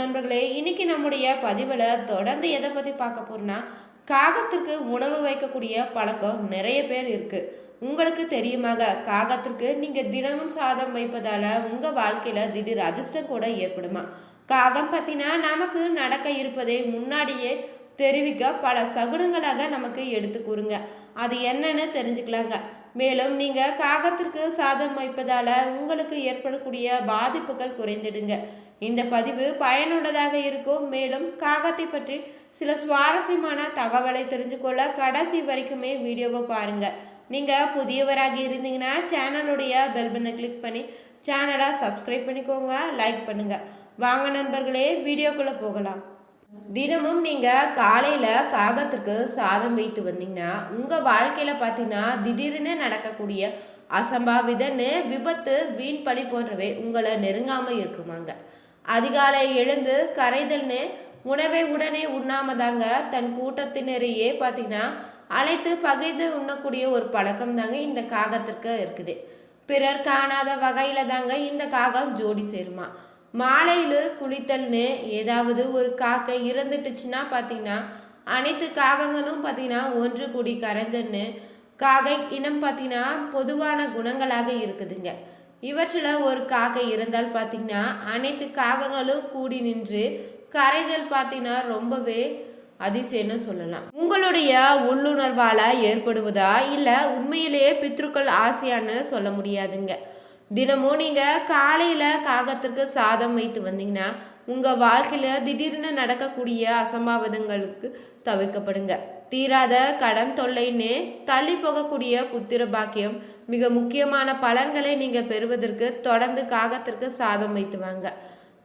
நண்பர்களே இன்னைக்கு நம்முடைய பதிவில் தொடர்ந்து எதை பற்றி பார்க்க போறோம்னா காகத்திற்கு உணவு வைக்கக்கூடிய பழக்கம் நிறைய பேர் இருக்கு. உங்களுக்கு தெரியுமாக காகத்திற்கு நீங்க தினமும் சாதம் வைப்பதால உங்க வாழ்க்கையில திடீர் அதிர்ஷ்டம் கூட ஏற்படுமா? காகம் பார்த்தீங்கன்னா நமக்கு நடக்க இருப்பதை முன்னாடியே தெரிவிக்க பல சகுனங்களாக நமக்கு எடுத்து கூறுங்க. அது என்னன்னு தெரிஞ்சுக்கலாங்க. மேலும் நீங்கள் காகத்திற்கு சாதம் வைப்பதால் உங்களுக்கு ஏற்படக்கூடிய பாதிப்புகள் குறைந்திடுங்க. இந்த பதிவு பயனுள்ளதாக இருக்கும். மேலும் காகத்தை பற்றி சில சுவாரஸ்யமான தகவலை தெரிஞ்சுக்கொள்ள கடைசி வரைக்குமே வீடியோவை பாருங்கள் நீங்கள் புதியவராக இருந்தீங்கன்னா சேனலுடைய பெல் பட்டனை கிளிக் பண்ணி சேனலை சப்ஸ்கிரைப் பண்ணிக்கோங்க லைக் பண்ணுங்கள் வாங்க நண்பர்களே வீடியோக்குள்ளே போகலாம். தினமும் நீங்கள் காலையில் காகத்திற்கு சாதம் வைத்து வந்தீங்கன்னா உங்கள் வாழ்க்கையில் பார்த்தீங்கன்னா திடீர்னு நடக்கக்கூடிய அசம்பாவிதன்னு விபத்து வீண் பழி போன்றவை உங்களை நெருங்காமல் இருக்குமாங்க. அதிகாலை எழுந்து கரைதல்னு உணவை உடனே உண்ணாமதாங்க தன் கூட்டத்தினரையே பார்த்தீங்கன்னா அழைத்து பகிர்ந்து உண்ணக்கூடிய ஒரு பழக்கம் தாங்க இந்த காகத்திற்கு இருக்குது. பிறர் காணாத வகையில் தாங்க இந்த காகம் ஜோடி சேருமா. மாலையில் குளித்தல்னு ஏதாவது ஒரு காக்கை இறந்துட்டுச்சுன்னா பார்த்தீங்கன்னா அனைத்து காகங்களும் பார்த்தீங்கன்னா ஒன்று கூடி கரைந்தன்னு காகை இனம் பார்த்தீங்கன்னா பொதுவான குணங்களாக இருக்குதுங்க. இவற்றில் ஒரு காக்கை இருந்தால் பார்த்தீங்கன்னா அனைத்து காகங்களும் கூடி நின்று கரைதல் பார்த்தீங்கன்னா ரொம்பவே அதிசயம்னு சொல்லலாம். உங்களுடைய உள்ளுணர்வால் ஏற்படுவதா இல்லை உண்மையிலேயே பித்ருக்கள் ஆசையான்னு சொல்ல முடியாதுங்க. தினமும் நீங்கள் காலையில் காகத்திற்கு சாதம் வைத்து வந்தீங்கன்னா உங்கள் வாழ்க்கையில் திடீர்னு நடக்கக்கூடிய அசம்பாவிதங்களுக்கு தவிர்க்கப்படுங்க. தீராத கடன் தொல்லைன்னு தள்ளி போகக்கூடிய புத்திர பாக்கியம். மிக முக்கியமான பலன்களை நீங்கள் பெறுவதற்கு தொடர்ந்து காகத்திற்கு சாதம் வைத்துவாங்க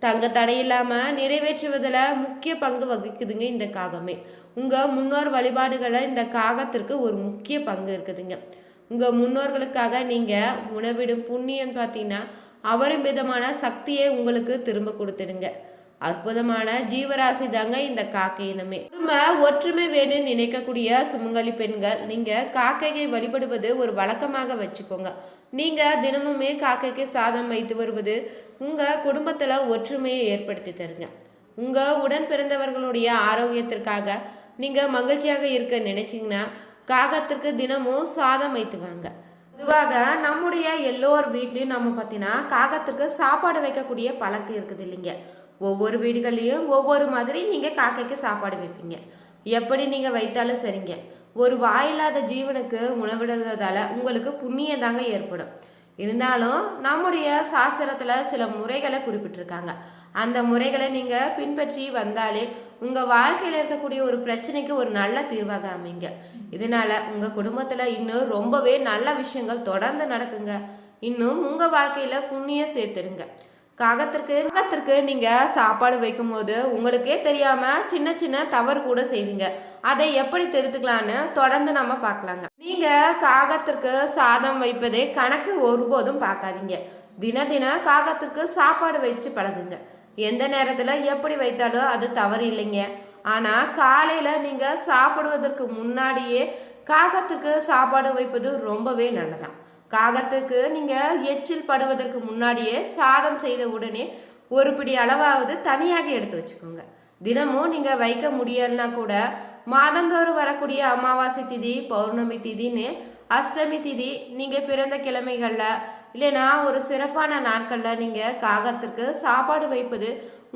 தங்க தடையில்லாமல் நிறைவேற்றுவதில் முக்கிய பங்கு வகிக்குதுங்க இந்த காகமே. உங்கள் முன்னோர் வழிபாடுகளை இந்த காகத்திற்கு ஒரு முக்கிய பங்கு இருக்குதுங்க. உங்கள் முன்னோர்களுக்காக நீங்கள் உணவிடும் புண்ணியம் பார்த்தீங்கன்னா விதமான சக்தியை உங்களுக்கு திரும்ப கொடுத்துடுங்க. அற்புதமான ஜீவராசி தாங்க இந்த காக்கை இனமே நம்ம ஒற்றுமை வேணும்னு நினைக்கக்கூடிய சுமங்கலி பெண்கள் நீங்க காக்கையை வழிபடுவது ஒரு வழக்கமாக வச்சுக்கோங்க. நீங்க தினமுமே காக்கைக்கு சாதம் வைத்து வருவது உங்க குடும்பத்துல ஒற்றுமையை ஏற்படுத்தி தருங்க. உங்க உடன் பிறந்தவர்களுடைய ஆரோக்கியத்திற்காக நீங்க மகிழ்ச்சியாக இருக்க நினைச்சிங்கன்னா காகத்திற்கு தினமும் சாதம் வைத்து வாங்க. பொதுவாக நம்முடைய எல்லோர் வீட்லேயும் நம்ம பார்த்தீங்கன்னா காகத்திற்கு சாப்பாடு வைக்கக்கூடிய பழக்கம் இருக்குது இல்லைங்க. ஒவ்வொரு வீடுகள்லேயும் ஒவ்வொரு மாதிரி நீங்கள் காக்கைக்கு சாப்பாடு வைப்பீங்க. எப்படி நீங்கள் வைத்தாலும் சரிங்க. ஒரு வாயில்லாத ஜீவனுக்கு உணவிடுறதால உங்களுக்கு புண்ணியம் தாங்க ஏற்படும். இருந்தாலும் நம்முடைய சாஸ்திரத்தில் சில முறைகளை குறிப்பிட்டிருக்காங்க. அந்த முறைகளை நீங்கள் பின்பற்றி வந்தாலே உங்கள் வாழ்க்கையில் இருக்கக்கூடிய ஒரு பிரச்சனைக்கு ஒரு நல்ல தீர்வாக அமைங்க. இதனால் உங்கள் குடும்பத்தில் இன்னும் ரொம்பவே நல்ல விஷயங்கள் தொடர்ந்து நடக்குங்க. இன்னும் உங்கள் வாழ்க்கையில் புண்ணியம் சேர்த்துடுங்க. காகத்திற்கு காகத்திற்கு நீங்கள் சாப்பாடு வைக்கும்போது உங்களுக்கே தெரியாமல் சின்ன சின்ன தவறு கூட செய்வீங்க. அதை எப்படி திருத்துக்கலான்னு தொடர்ந்து நம்ம பார்க்கலாங்க. நீங்கள் காகத்திற்கு சாதம் வைப்பதே கணக்கு ஒருபோதும் பார்க்காதீங்க. தின தின காகத்திற்கு சாப்பாடு வச்சு பழகுங்க. எந்த நேரத்தில் எப்படி வைத்தாலும் அது தவறு இல்லைங்க. ஆனால் காலையில் நீங்கள் சாப்பிடுவதற்கு முன்னாடியே காகத்துக்கு சாப்பாடு வைப்பது ரொம்பவே நல்லதான். காகத்துக்கு நீங்கள் எச்சில் படுவதற்கு முன்னாடியே சாதம் செய்த உடனே ஒரு பிடி அளவாவது தனியாக எடுத்து வச்சுக்கோங்க. தினமும் நீங்கள் வைக்க முடியலனா கூட மாதந்தோறும் வரக்கூடிய அமாவாசை திதி பௌர்ணமி திதின்னு அஷ்டமி திதி நீங்கள் பிறந்த கிழமைகளில் இல்லைனா ஒரு சிறப்பான நாட்களில் நீங்கள் காகத்திற்கு சாப்பாடு வைப்பது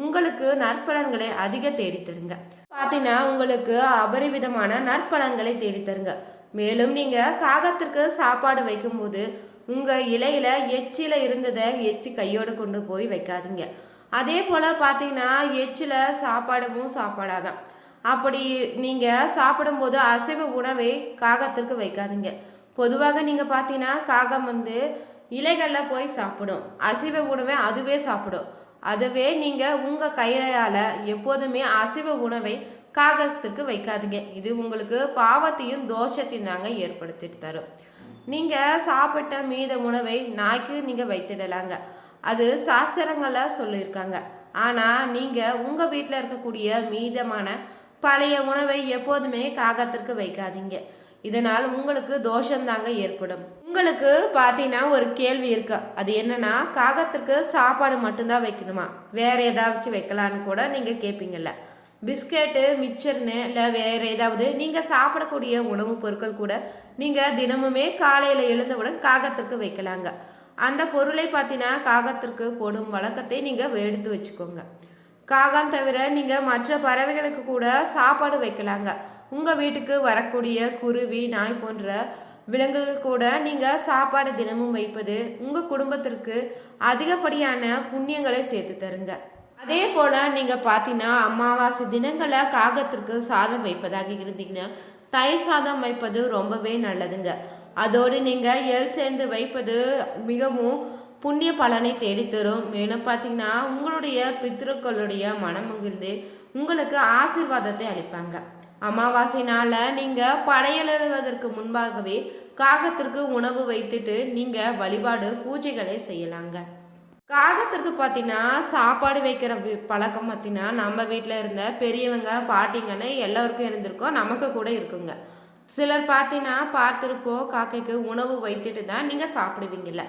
உங்களுக்கு நற்பலன்களை அதிக தேடித்தருங்க. பார்த்தீங்கன்னா உங்களுக்கு அபரிவிதமான நற்பலன்களை தேடித்தருங்க. மேலும் நீங்கள் காகத்திற்கு சாப்பாடு வைக்கும்போது உங்கள் இலையில் எச்சில் இருந்ததை எச்சி கையோடு கொண்டு போய் வைக்காதீங்க. அதே போல் பார்த்தீங்கன்னா எச்சில் சாப்பாடவும் சாப்பாடாதான். அப்படி நீங்கள் சாப்பிடும்போது அசைவ உணவை காகத்திற்கு வைக்காதீங்க. பொதுவாக நீங்கள் பார்த்தீங்கன்னா காகம் வந்து இலைகளில் போய் சாப்பிடும். அசைவ உணவை அதுவே சாப்பிடும். அதுவே நீங்கள் உங்கள் கையால் எப்போதுமே அசைவ உணவை காகத்துக்கு வைக்காதீங்க. இது உங்களுக்கு பாவத்தையும் தோஷத்தையும் தாங்க ஏற்படுத்திட்டு தரும். நீங்கள் சாப்பிட்ட மீத உணவை நாய்க்கு நீங்கள் வைத்திடலாங்க. அது சாஸ்திரங்களில் சொல்லியிருக்காங்க. ஆனால் நீங்கள் உங்கள் வீட்டில் இருக்கக்கூடிய மீதமான பழைய உணவை எப்போதுமே காகத்திற்கு வைக்காதீங்க. இதனால் உங்களுக்கு தோஷம் தாங்க ஏற்படும். உங்களுக்கு பார்த்தீங்கன்னா ஒரு கேள்வி இருக்கு. அது என்னன்னா காகத்திற்கு சாப்பாடு மட்டும்தான் வைக்கணுமா? வேற ஏதாச்சும் வைக்கலான்னு கூட நீங்கள் கேட்பீங்கல்ல பிஸ்கெட்டு மிச்சர்னு இல்லை வேறு ஏதாவது நீங்கள் சாப்பிடக்கூடிய உணவுப் பொருட்கள் கூட நீங்கள் தினமுமே காலையில் எழுந்தவுடன் காகத்திற்கு வைக்கலாங்க. அந்த பொருளை பார்த்தீங்கன்னா காகத்திற்கு போடும் வழக்கத்தை நீங்கள் எடுத்து வச்சுக்கோங்க. காகம் தவிர நீங்கள் மற்ற பறவைகளுக்கு கூட சாப்பாடு வைக்கலாங்க. உங்கள் வீட்டுக்கு வரக்கூடிய குருவி நாய் போன்ற விலங்குகள் கூட நீங்கள் சாப்பாடு தினமும் வைப்பது உங்கள் குடும்பத்திற்கு அதிகப்படியான புண்ணியங்களை சேர்த்து தருங்க. அதே போல் நீங்கள் பார்த்தீங்கன்னா அமாவாசை தினங்களை காகத்திற்கு சாதம் வைப்பதாக இருந்தீங்கன்னா தயிர் சாதம் வைப்பது ரொம்பவே நல்லதுங்க. அதோடு நீங்கள் எல் சேர்ந்து வைப்பது மிகவும் புண்ணிய பலனை தேடித்தரும். மேலும் பார்த்தீங்கன்னா உங்களுடைய பித்ருக்களுடைய மனமகிழ்ந்து உங்களுக்கு ஆசீர்வாதத்தை அளிப்பாங்க. அமாவாசை நாளில் நீங்கள் படையெழுவதற்கு முன்பாகவே காகத்திற்கு உணவு வைத்துட்டு நீங்கள் வழிபாடு பூஜைகளை செய்யலாங்க. காகத்திற்கு பார்த்தீங்கன்னா சாப்பாடு வைக்கிற பழக்கம் பார்த்தீங்கன்னா நம்ம வீட்டில் இருந்த பெரியவங்க பாட்டிங்கன்னு எல்லோருக்கும் இருந்திருக்கோம் நமக்கு கூட இருக்குங்க. சிலர் பார்த்தீங்கன்னா பார்த்துருப்போம் காக்கைக்கு உணவு வைத்துட்டு தான் நீங்கள் சாப்பிடுவீங்கல்ல.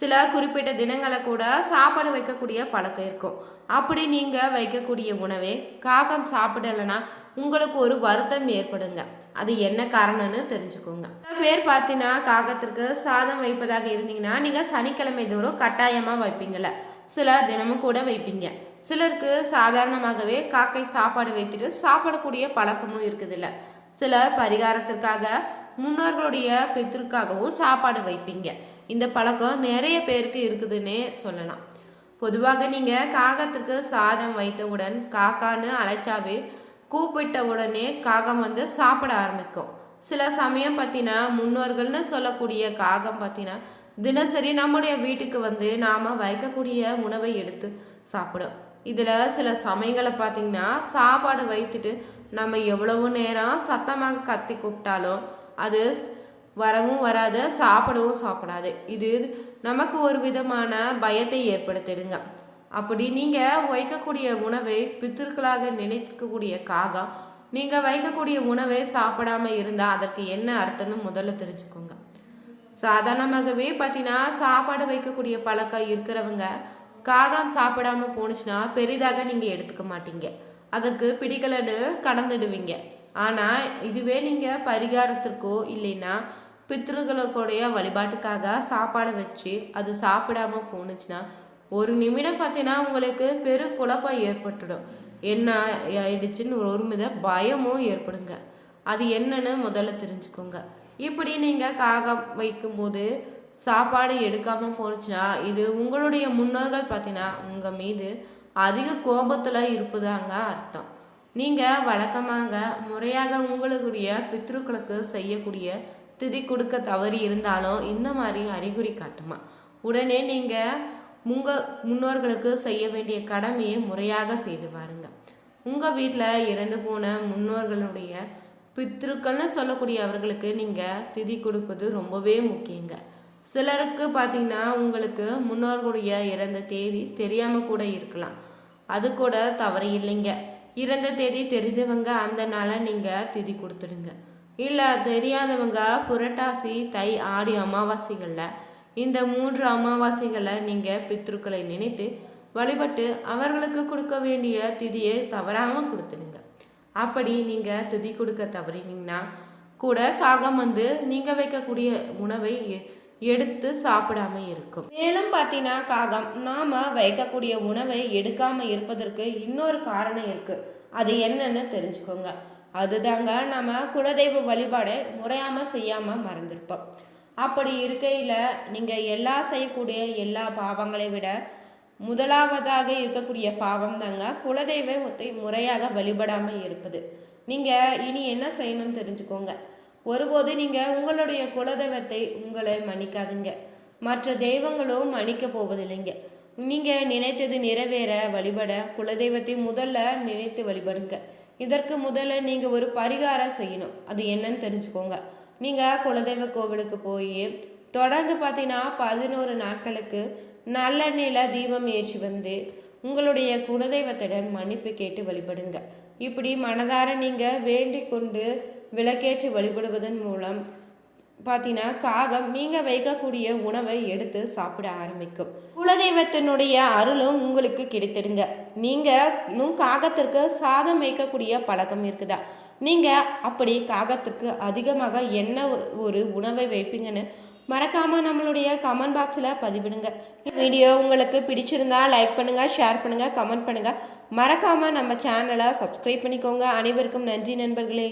சில குறிப்பிட்ட தினங்களை கூட சாப்பாடு வைக்கக்கூடிய பழக்கம் இருக்கும். அப்படி நீங்கள் வைக்கக்கூடிய உணவே காகம் சாப்பிடலைன்னா உங்களுக்கு ஒரு வருத்தம் ஏற்படுங்க. அது என்ன காரணம்னு தெரிஞ்சுக்கோங்க. பேர் பார்த்தீங்கன்னா காகத்திற்கு சாதம் வைப்பதாக இருந்தீங்கன்னா நீங்கள் சனிக்கிழமை தோறும் கட்டாயமாக வைப்பீங்கள்ல சிலர் தினமும் கூட வைப்பீங்க. சிலருக்கு சாதாரணமாகவே காக்கை சாப்பாடு வைத்துட்டு சாப்பிடக்கூடிய பழக்கமும் இருக்குதுல்ல. சிலர் பரிகாரத்திற்காக முன்னோர்களுடைய பித்திருக்காகவும் சாப்பாடு வைப்பீங்க. இந்த பழக்கம் நிறைய பேருக்கு இருக்குதுன்னே சொல்லலாம். பொதுவாக நீங்கள் காகத்திற்கு சாதம் வைத்தவுடன் காக்கான்னு அழைச்சாவே கூப்பிட்ட உடனே காகம் வந்து சாப்பிட ஆரம்பிக்கும். சில சமயம் பார்த்தீங்கன்னா முன்னோர்கள்னு சொல்லக்கூடிய காகம் பார்த்தீங்கன்னா தினசரி நம்முடைய வீட்டுக்கு வந்து நாம் வைக்கக்கூடிய உணவை எடுத்து சாப்பிடும். இதில் சில சமயங்களை பார்த்திங்கன்னா சாப்பாடு வைத்துட்டு நம்ம எவ்வளவு நேரம் சத்தமாக கத்தி கூப்பிட்டாலும் அது வரவும் வராது சாப்பிடவும் சாப்பிடாது. இது நமக்கு ஒரு விதமான பயத்தை ஏற்படுத்திடுங்க. அப்படி நீங்கள் வைக்கக்கூடிய உணவை பித்திருக்களாக நினைக்கக்கூடிய காகம் நீங்கள் வைக்கக்கூடிய உணவை சாப்பிடாம இருந்தால் அதற்கு என்ன அர்த்தம்னு முதல்ல தெரிஞ்சுக்கோங்க. சாதாரணமாகவே பார்த்தீங்கன்னா சாப்பாடு வைக்கக்கூடிய பழக்கம் இருக்கிறவங்க காகம் சாப்பிடாம போணுச்சுன்னா பெரிதாக நீங்கள் எடுத்துக்க மாட்டீங்க. அதற்கு பிடிக்கலன்னு கடந்துடுவீங்க. ஆனால் இதுவே நீங்கள் பரிகாரத்திற்கோ இல்லைன்னா பித்திருக்களுக்குடைய வழிபாட்டுக்காக சாப்பாடை வச்சு அது சாப்பிடாம போணுச்சுன்னா ஒரு நிமிடம் பார்த்தீங்கன்னா உங்களுக்கு பெரு குழப்பம் ஏற்பட்டுடும். என்ன ஆயிடுச்சுன்னு ஒரு மித பயமும் ஏற்படுங்க. அது என்னன்னு முதல்ல தெரிஞ்சுக்கோங்க. இப்படி நீங்கள் காகம் வைக்கும்போது சாப்பாடு எடுக்காமல் போனுச்சுன்னா இது உங்களுடைய முன்னோர்கள் பார்த்தீங்கன்னா உங்கள் மீது அதிக கோபத்தில் இருப்பதாங்க அர்த்தம். நீங்கள் வழக்கமாக முறையாக உங்களுக்குரிய பித்ருக்களுக்கு செய்யக்கூடிய திதி கொடுக்க தவறி இருந்தாலும் இந்த மாதிரி அறிகுறி காட்டுமா. உடனே நீங்கள் உங்கள் முன்னோர்களுக்கு செய்ய வேண்டிய கடமையை முறையாக செய்து பாருங்க உங்கள் வீட்டில் இறந்து போன முன்னோர்களுடைய பித்திருக்கள்னு சொல்லக்கூடிய அவர்களுக்கு நீங்கள் திதி கொடுப்பது ரொம்பவே முக்கியங்க. சிலருக்கு பார்த்தீங்கன்னா உங்களுக்கு முன்னோர்களுடைய இறந்த தேதி தெரியாமல் கூட இருக்கலாம். அது கூட தவறு இல்லைங்க. இறந்த தேதி தெரிந்தவங்க அந்த நாளை நீங்கள் திதி கொடுத்துடுங்க. இல்லை தெரியாதவங்க புரட்டாசி தை ஆடி அமாவாசைகளில் இந்த மூன்று அமாவாசைகளை நீங்கள் பித்ருக்களை நினைத்து வழிபட்டு அவர்களுக்கு கொடுக்க வேண்டிய திதியை தவறாமல் கொடுத்துடுங்க. அப்படி நீங்கள் திதி கொடுக்க தவறினீங்கன்னா கூட காகம் வந்து நீங்கள் வைக்கக்கூடிய உணவை எ- எடுத்து சாப்பிடாம இருக்கும். மேலும் பார்த்தீங்கன்னா காகம் நாம வைக்கக்கூடிய உணவை எடுக்காம இருப்பதற்கு இன்னொரு காரணம் இருக்கு. அது என்னன்னு தெரிஞ்சுக்கோங்க. அதுதாங்க நம்ம குலதெய்வ வழிபாடை முறையாம செய்யாம மறந்திருப்போம். அப்படி இருக்கையில் நீங்கள் எல்லா செய்யக்கூடிய எல்லா பாவங்களை விட முதலாவதாக இருக்கக்கூடிய பாவம் தாங்க குலதெய்வத்தை முறையாக வழிபடாமல் இருப்பது. நீங்கள் இனி என்ன செய்யணும்னு தெரிஞ்சுக்கோங்க. ஒருபோது நீங்கள் உங்களுடைய குலதெய்வத்தை உங்களை மன்னிக்காதீங்க. மற்ற தெய்வங்களும் மன்னிக்க போவதில்லைங்க. நீங்கள் நினைத்தது நிறைவேற வழிபட குலதெய்வத்தை முதல்ல நினைத்து வழிபடுங்க. இதற்கு முதல்ல நீங்கள் ஒரு பரிகாரம் செய்யணும். அது என்னன்னு தெரிஞ்சுக்கோங்க. நீங்கள் குலதெய்வ கோவிலுக்கு போய் தொடர்ந்து பார்த்தீங்கன்னா பதினோரு நாட்களுக்கு நல்லெண்ணெயில் தீபம் ஏற்றி வந்து உங்களுடைய குலதெய்வத்திடம் மன்னிப்பு கேட்டு வழிபடுங்க. இப்படி மனதார நீங்கள் வேண்டிக் கொண்டு விளக்கேற்றி வழிபடுவதன் மூலம் பார்த்தீங்கன்னா காகம் நீங்கள் வைக்கக்கூடிய உணவை எடுத்து சாப்பிட ஆரம்பிக்கும். குலதெய்வத்தினுடைய அருளும் உங்களுக்கு கிடைத்திடுங்க. நீங்கள் காகத்திற்கு சாதம் வைக்கக்கூடிய பழக்கம் இருக்குதா? நீங்கள் அப்படி காகத்திற்கு அதிகமாக என்ன ஒரு உணவை வைப்பீங்கன்னு மறக்காமல் நம்மளுடைய கமெண்ட் பாக்ஸில் பதிவிடுங்க. வீடியோ உங்களுக்கு பிடிச்சிருந்தா லைக் பண்ணுங்கள் ஷேர் பண்ணுங்கள் கமெண்ட் பண்ணுங்கள் மறக்காமல் நம்ம சேனலை சப்ஸ்கிரைப் பண்ணிக்கோங்க. அனைவருக்கும் நன்றி நண்பர்களே.